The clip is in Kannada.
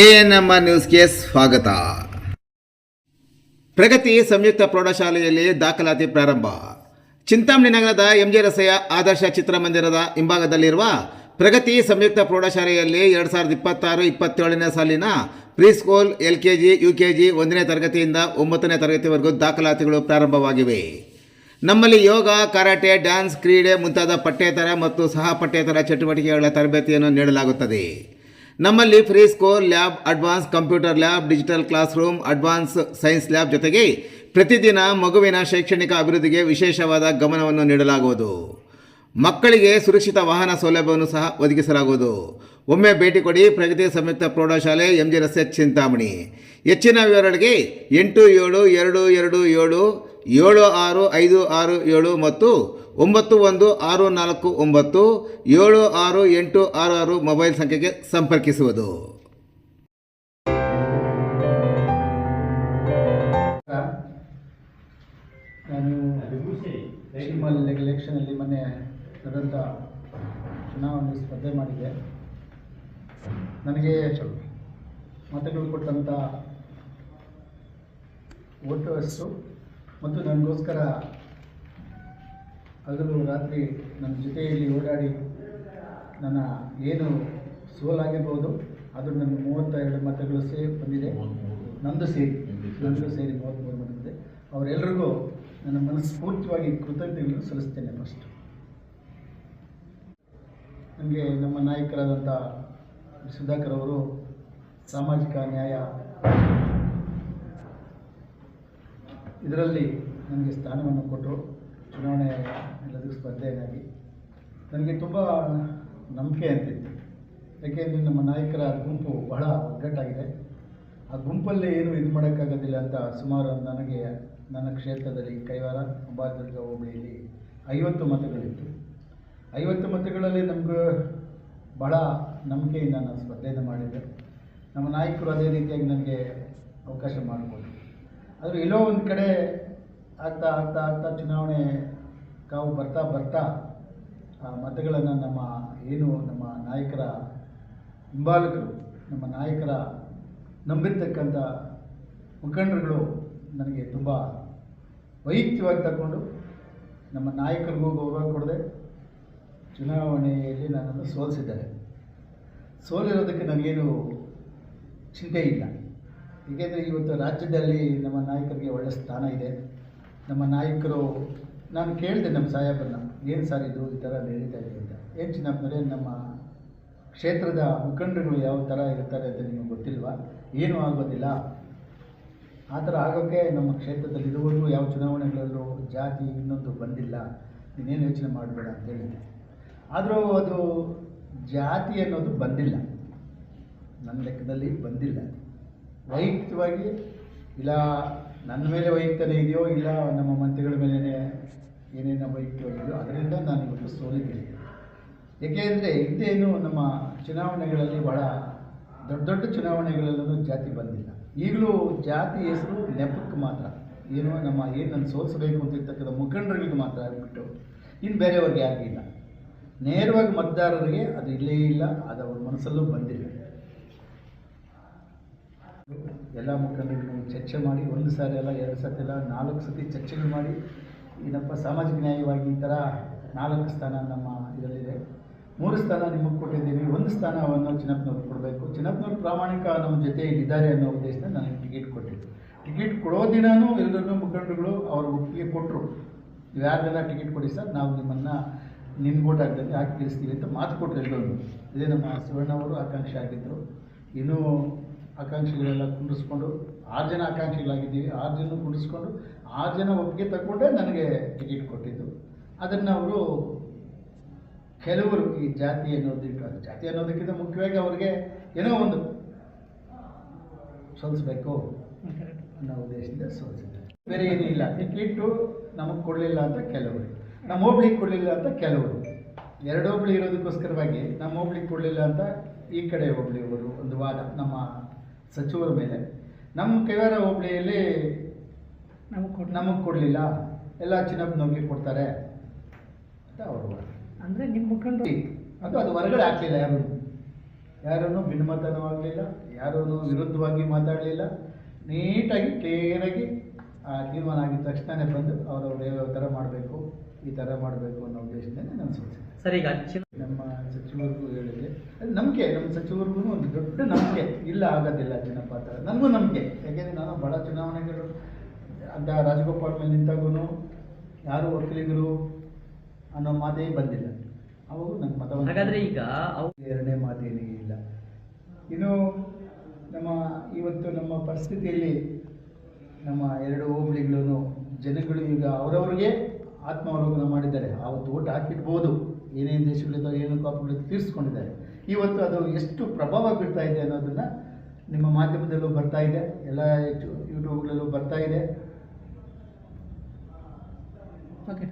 ಎಎನ್ಎಂ ನ್ಯೂಸ್ಗೆ ಸ್ವಾಗತ. ಪ್ರಗತಿ ಸಂಯುಕ್ತ ಪ್ರೌಢಶಾಲೆಯಲ್ಲಿ ದಾಖಲಾತಿ ಪ್ರಾರಂಭ. ಚಿಂತಾಮಣಿ ನಗರದ ಎಂಜೆ ರಸ್ತೆಯ ಆದರ್ಶ ಚಿತ್ರಮಂದಿರದ ಹಿಂಭಾಗದಲ್ಲಿರುವ ಪ್ರಗತಿ ಸಂಯುಕ್ತ ಪ್ರೌಢಶಾಲೆಯಲ್ಲಿ ಎರಡು ಸಾವಿರದ ಇಪ್ಪತ್ತಾರು, ಇಪ್ಪತ್ತೇಳನೇ ಸಾಲಿನ preschool L K G U K G ಒಂದನೇ ತರಗತಿಯಿಂದ ಒಂಬತ್ತನೇ ತರಗತಿವರೆಗೂ ದಾಖಲಾತಿಗಳು ಪ್ರಾರಂಭವಾಗಿವೆ. ನಮ್ಮಲ್ಲಿ ಯೋಗ, ಕರಾಟೆ, ಡ್ಯಾನ್ಸ್, ಕ್ರೀಡೆ ಮುಂತಾದ ಪಠ್ಯೇತರ ಮತ್ತು ಸಹ ಪಠ್ಯೇತರ ಚಟುವಟಿಕೆಗಳ ತರಬೇತಿಯನ್ನು ನೀಡಲಾಗುತ್ತದೆ. ನಮ್ಮಲ್ಲಿ free score lab advance computer lab digital class room advance science lab ಜೊತೆಗೆ ಪ್ರತಿದಿನ ಮಗುವಿನ ಶೈಕ್ಷಣಿಕ ಅಭಿವೃದ್ಧಿಗೆ ವಿಶೇಷವಾದ ಗಮನವನ್ನು ನೀಡಲಾಗುವುದು. ಮಕ್ಕಳಿಗೆ ಸುರಕ್ಷಿತ ವಾಹನ ಸೌಲಭ್ಯವನ್ನು ಸಹ ಒದಗಿಸಲಾಗುವುದು. ಒಮ್ಮೆ ಭೇಟಿ ಕೊಡಿ ಪ್ರಗತಿ ಸಂಯುಕ್ತ ಪ್ರೌಢಶಾಲೆ ಎಂ ಜಿ ರಸ್ತೆ ಚಿಂತಾಮಣಿ. ಹೆಚ್ಚಿನ ವಿವರಗಳಿಗೆ ಎಂಟು ಏಳು ಎರಡು ಎರಡು ಏಳು ಏಳು ಆರು ಐದು ಆರು ಏಳು ಮತ್ತು ಒಂಬತ್ತು ಒಂದು ಆರು ನಾಲ್ಕು ಒಂಬತ್ತು ಏಳು ಆರು ಎಂಟು ಆರು ಆರು ಮೊಬೈಲ್ ಸಂಖ್ಯೆಗೆ ಸಂಪರ್ಕಿಸುವುದು. ನಾನು ಶಿಮಲ್ ಎಲೆಕ್ಷನಲ್ಲಿ ಮೊನ್ನೆ ನಡೆದಂಥ ಚುನಾವಣೆ ಸ್ಪರ್ಧೆ ಮಾಡಿದ್ದೆ. ನನಗೆ ಮತಗಳು ಕೊಟ್ಟಂಥ ವೋಟರ್ಸು ಮತ್ತು ನನಗೋಸ್ಕರ ಅದರಲ್ಲೂ ರಾತ್ರಿ ನನ್ನ ಜೊತೆಯಲ್ಲಿ ಓಡಾಡಿ ನನ್ನ ಏನು ಸೋಲಾಗಿರ್ಬೋದು ಅದು ನನ್ನ ಮೂವತ್ತ ಎರಡು ಮತಗಳು ಸೇರಿ ಬಂದಿದೆ. ನಂದು ಸೇರಿ. ನಂದು ಸೇರಿ ಮೂವತ್ತ್ಮೂರು ಮತ ಬಂದಿದೆ. ಅವರೆಲ್ಲರಿಗೂ ನನ್ನ ಮನಸ್ಫೂರ್ತಿಯಾಗಿ ಕೃತಜ್ಞತೆಗಳನ್ನು ಸಲ್ಲಿಸ್ತೇನೆ ಫಸ್ಟ್ ನನಗೆ ನಮ್ಮ ನಾಯಕರಾದಂಥ ಸುಧಾಕರ್ ಅವರು ಸಾಮಾಜಿಕ ನ್ಯಾಯ ಇದರಲ್ಲಿ ನನಗೆ ಸ್ಥಾನವನ್ನು ಕೊಟ್ಟರು. ಚುನಾವಣೆ ಎಲ್ಲದಕ್ಕೂ ಸ್ಪರ್ಧೆಯಾಗಿ ನನಗೆ ತುಂಬ ನಂಬಿಕೆ ಅಂತಿತ್ತು. ಯಾಕೆಂದರೆ ನಮ್ಮ ನಾಯಕರ ಗುಂಪು ಬಹಳ ಒಗ್ಗಟ್ಟಾಗಿದೆ. ಆ ಗುಂಪಲ್ಲಿ ಏನು ಇದು ಮಾಡೋಕ್ಕಾಗೋದಿಲ್ಲ ಅಂತ ಸುಮಾರು ನನಗೆ ನನ್ನ ಕ್ಷೇತ್ರದಲ್ಲಿ ಕೈವಾರ ಅಂಬಾದುರ್ಗ ಹೋಬಳಿಯಲ್ಲಿ ಐವತ್ತು ಮತಗಳಿತ್ತು. ಐವತ್ತು ಮತಗಳಲ್ಲಿ ನಮಗೆ ಬಹಳ ನಂಬಿಕೆಯಿಂದ ನಾನು ಸ್ಪರ್ಧೆಯನ್ನು ಮಾಡಿದ್ದೆ ನಮ್ಮ ನಾಯಕರು ಅದೇ ರೀತಿಯಾಗಿ ನನಗೆ ಅವಕಾಶ ಮಾಡಿಕೊಟ್ರು ಆದರೆ ಎಲ್ಲೋ ಒಂದು ಕಡೆ ಆಗ್ತಾ ಆಗ್ತಾ ಆಗ್ತಾ ಚುನಾವಣೆ ಕಾವು ಬರ್ತಾ ಬರ್ತಾ ಆ ಮತಗಳನ್ನು ನಮ್ಮ ಏನು ನಮ್ಮ ನಾಯಕರ ಹಿಂಬಾಲಕರು, ನಮ್ಮ ನಾಯಕರ ನಂಬಿರ್ತಕ್ಕಂಥ ಮುಖಂಡರುಗಳು ನನಗೆ ತುಂಬ ವೈಯಕ್ತಿಕವಾಗಿ ತಗೊಂಡು ನಮ್ಮ ನಾಯಕರಿಗೂ ಗೌರವ ಕೊಡದೆ ಚುನಾವಣೆಯಲ್ಲಿ ನನ್ನನ್ನು ಸೋಲಿಸಿದ್ದಾರೆ. ಸೋಲಿರೋದಕ್ಕೆ ನನಗೇನು ಚಿಂತೆ ಇಲ್ಲ. ಏಕೆಂದರೆ ಇವತ್ತು ರಾಜ್ಯದಲ್ಲಿ ನಮ್ಮ ನಾಯಕರಿಗೆ ಒಳ್ಳೆಯ ಸ್ಥಾನ ಇದೆ. ನಮ್ಮ ನಾಯಕರು, ನಾನು ಕೇಳಿದೆ ನಮ್ಮ ಸಾಹೇಬರನ್ನ, ಏನು ಸರ್ ಇದು ಈ ಥರ ನಡೀತಾ ಇದೆ ಅಂತ. ಏನು ಮೇಲೆ ನಮ್ಮ ಕ್ಷೇತ್ರದ ಮುಖಂಡರುಗಳು ಯಾವ ಥರ ಇರ್ತಾರೆ ಅಂತ ನಿಮಗೆ ಗೊತ್ತಿಲ್ವಾ? ಏನೂ ಆಗೋದಿಲ್ಲ. ಆ ಥರ ಆಗೋಕ್ಕೆ ನಮ್ಮ ಕ್ಷೇತ್ರದಲ್ಲಿ ಯಾವ ಚುನಾವಣೆಗಳಲ್ಲೂ ಜಾತಿ ಇನ್ನೊಂದು ಬಂದಿಲ್ಲ. ನೀನೇನು ಯೋಚನೆ ಮಾಡಬೇಡ ಅಂತ ಹೇಳಿದೆ ಆದರೂ ಅದು ಜಾತಿ ಅನ್ನೋದು ಬಂದಿಲ್ಲ. ನನ್ನ ಲೆಕ್ಕದಲ್ಲಿ ಬಂದಿಲ್ಲ ವೈಯಕ್ತಿಕವಾಗಿ ಇಲ್ಲ ನನ್ನ ಮೇಲೆ ವೈಯಕ್ತನೇ ಇದೆಯೋ ಇಲ್ಲ ನಮ್ಮ ಮಂತ್ರಿಗಳ ಮೇಲೇ ಏನೇನು ವೈಯಕ್ತಿಕವಾಗಿದೆಯೋ ಅದರಿಂದ ನಾನು ಇವತ್ತು ಸೋಲಿದ್ದೀನಿ ಏಕೆಂದರೆ ಹಿಂದೇನು ನಮ್ಮ ಚುನಾವಣೆಗಳಲ್ಲಿ ಭಾಳ ದೊಡ್ಡ ದೊಡ್ಡ ಚುನಾವಣೆಗಳಲ್ಲೂ ಜಾತಿ ಬಂದಿಲ್ಲ. ಈಗಲೂ ಜಾತಿ ಹೆಸರು ನೆಪಕ್ಕೆ ಮಾತ್ರ. ಏನು ನಮ್ಮ ಏನು ನಾನು ಸೋಲಿಸಬೇಕು ಅಂತಿರ್ತಕ್ಕಂಥ ಮುಖಂಡರಿಗೆ ಮಾತ್ರ ಆಗಿಬಿಟ್ಟು ಇನ್ನು ಬೇರೆಯವ್ರಿಗೆ ಇಲ್ಲ ನೇರವಾಗಿ ಮತದಾರರಿಗೆ ಅದು ಇಲ್ಲೇ ಇಲ್ಲ, ಅದು ಅವ್ರ ಮನಸ್ಸಲ್ಲೂ ಬಂದಿಲ್ಲ. ಎಲ್ಲ ಮುಖಂಡರು ಚರ್ಚೆ ಮಾಡಿ, ಒಂದು ಸಾರಿ ಅಲ್ಲ, ಎರಡು ಸತಿ ಅಲ್ಲ, ನಾಲ್ಕು ಸತಿ ಚರ್ಚೆಗಳು ಮಾಡಿ, ಏನಪ್ಪ, ಸಾಮಾಜಿಕ ನ್ಯಾಯವಾಗಿ ಈ ಥರ ನಾಲ್ಕು ಸ್ಥಾನ ನಮ್ಮ ಇದರಲ್ಲಿದೆ. ಮೂರು ಸ್ಥಾನ ನಿಮಗೆ ಕೊಟ್ಟಿದ್ದೀವಿ. ಒಂದು ಸ್ಥಾನವನ್ನು ಚಿನ್ನಪ್ಪನವ್ರಿಗೆ ಕೊಡಬೇಕು. ಚಿನ್ನಪ್ಪನವ್ರು ಪ್ರಾಮಾಣಿಕ ನಮ್ಮ ಜೊತೆ ಇದ್ದಾರೆ ಅನ್ನೋ ಉದ್ದೇಶದಿಂದ ನನಗೆ ಟಿಕೆಟ್ ಕೊಟ್ಟಿದ್ದು. ಟಿಕೆಟ್ ಕೊಡೋ ದಿನವೂ ಎಲ್ಲರನ್ನೂ ಮುಖಂಡರುಗಳು ಅವ್ರ ಒಪ್ಪಿಗೆ ಕೊಟ್ಟರು ನೀವು ಟಿಕೆಟ್ ಕೊಡಿ ಸರ್, ನಾವು ನಿಮ್ಮನ್ನು ನಿನ್ನ ಗೋಟ್ ಆಗ್ತದೆ ಹಾಕಿ ತಿಳಿಸ್ತೀವಿ ಅಂತ ಮಾತು ಕೊಟ್ಟರು ಎಲ್ಲರೂ. ಇದೇ ನಮ್ಮ ಸುವರ್ಣ ಅವರು ಆಕಾಂಕ್ಷೆ ಆಗಿದ್ದರು ಇನ್ನೂ ಆಕಾಂಕ್ಷಿಗಳೆಲ್ಲ ಕುಂಡಿಸ್ಕೊಂಡು ಆರು ಜನ ಆಕಾಂಕ್ಷಿಗಳಾಗಿದ್ದೀವಿ. ಆರು ಜನ ಕುಂಡಿಸ್ಕೊಂಡು ಆರು ಜನ ಒಪ್ಪಿಗೆ ತಗೊಂಡೇ ನನಗೆ ಟಿಕೆಟ್ ಕೊಟ್ಟಿದ್ದು. ಅದನ್ನು ಅವರು ಕೆಲವರು ಈ ಜಾತಿ ಅನ್ನೋದಿಟ್ಟು ಜಾತಿ ಅನ್ನೋದಕ್ಕಿಂತ ಮುಖ್ಯವಾಗಿ ಅವ್ರಿಗೆ ಏನೋ ಒಂದು ಸೋಲಿಸ್ಬೇಕು ಅನ್ನೋ ಉದ್ದೇಶದಿಂದ ಸೋಲಿಸಿದ್ದಾರೆ. ಬೇರೆ ಏನೂ ಇಲ್ಲ. ಟಿಕೆಟು ನಮಗೆ ಕೊಡಲಿಲ್ಲ ಅಂತ ಕೆಲವರು. ನಮ್ಮ ಹೋಬ್ಳಿಗೆ ಕೊಡಲಿಲ್ಲ ಅಂತ ಕೆಲವರು. ಎರಡು ಇರೋದಕ್ಕೋಸ್ಕರವಾಗಿ ನಮ್ಮ ಹೋಬ್ಳಿಗೆ ಕೊಡಲಿಲ್ಲ ಅಂತ ಈ ಕಡೆ ಹೋಬಳಿಯವರು ಒಂದು ವಾದ. ಸಚಿವರ ಮೇಲೆ. ನಮ್ಮ ಕೈವಾರ ಹೋಬಳಿಯಲ್ಲಿ ನಮಗೆ ನಮಗೆ ಕೊಡಲಿಲ್ಲ. ಎಲ್ಲ ಚಿನ್ನಪ್ಪನವ್ರಿಗೆ ಕೊಡ್ತಾರೆ. ಅಂತ ಅವರು ಅಂದರೆ ನಿಮ್ಮ ಮುಖಂಡರು ಅದು ಅದು ಹೊರಗಡೆ ಹಾಕಲಿಲ್ಲ ಯಾರು. ಯಾರನ್ನು ಭಿನ್ನಮತನೂ ಆಗಲಿಲ್ಲ ಯಾರೂ ವಿರುದ್ಧವಾಗಿ ಮಾತಾಡಲಿಲ್ಲ. ನೀಟಾಗಿ ಕ್ಲಿಯರಾಗಿ ಆ ತೀರ್ಮಾನ ಆಗಿದ ತಕ್ಷಣವೇ ಬಂದು ಅವರವ್ರು ಯಾವ ಥರ ಮಾಡಬೇಕು ಈ ಥರ ಮಾಡಬೇಕು ಅನ್ನೋ ಉದ್ದೇಶದಿಂದ ನಾನು ಸೂಚಿಸಿದೆ ಸರ್ ಈಗ ಚಿನ್ನ ನಮ್ಮ ಸಚಿವರಿಗೂ ನಂಬಿಕೆ ನಮ್ಮ ಸಚಿವರಿಗೂ ಒಂದು ದೊಡ್ಡ ನಂಬಿಕೆ. ಇಲ್ಲ ಆಗೋದಿಲ್ಲ ಥರ. ನನಗೂ ನಂಬಿಕೆ. ಯಾಕೆಂದರೆ ನಾನು ಭಾಳ ಚುನಾವಣೆಗಳು ಅಂತ ರಾಜಗೋಪಾಲ್ ಮೇಲೆ ನಿಂತಾಗೂ ಯಾರು ವಕೀಲಿಗರು ಅನ್ನೋ ಮಾತೇ ಬಂದಿಲ್ಲ. ಅವಾಗ ನನ್ನ ಮತವನ್ನು ಹಾಗಾದರೆ ಈಗ ಎರಡನೇ ಮಾತೇನೇ ಇಲ್ಲ. ಇನ್ನು ನಮ್ಮ ಇವತ್ತು ನಮ್ಮ ಪರಿಸ್ಥಿತಿಯಲ್ಲಿ ನಮ್ಮ ಎರಡು ಹೋಬಳಿಗಳೂ ಜನಗಳು ಈಗ ಅವರವ್ರಿಗೆ ಆತ್ಮಾವಲೋಕನ ಮಾಡಿದ್ದಾರೆ. ಆವತ್ತು ಓಟ್ ಹಾಕಿಡ್ಬೋದು. ಏನೇನು ದೇಶಗಳಿದ್ದಾವೆ ಏನೇನು ಕಾಪುಗಳು ತೀರಿಸ್ಕೊಂಡಿದ್ದಾರೆ. ಇವತ್ತು ಅದು ಎಷ್ಟು ಪ್ರಭಾವ ಬೀರ್ತಾ ಇದೆ ಅನ್ನೋದನ್ನು ನಿಮ್ಮ ಮಾಧ್ಯಮದಲ್ಲೂ ಬರ್ತಾ ಇದೆ, ಎಲ್ಲ ಯೂಟ್ಯೂಬ್ಗಳಲ್ಲೂ ಬರ್ತಾ ಇದೆ. ಓಕೆ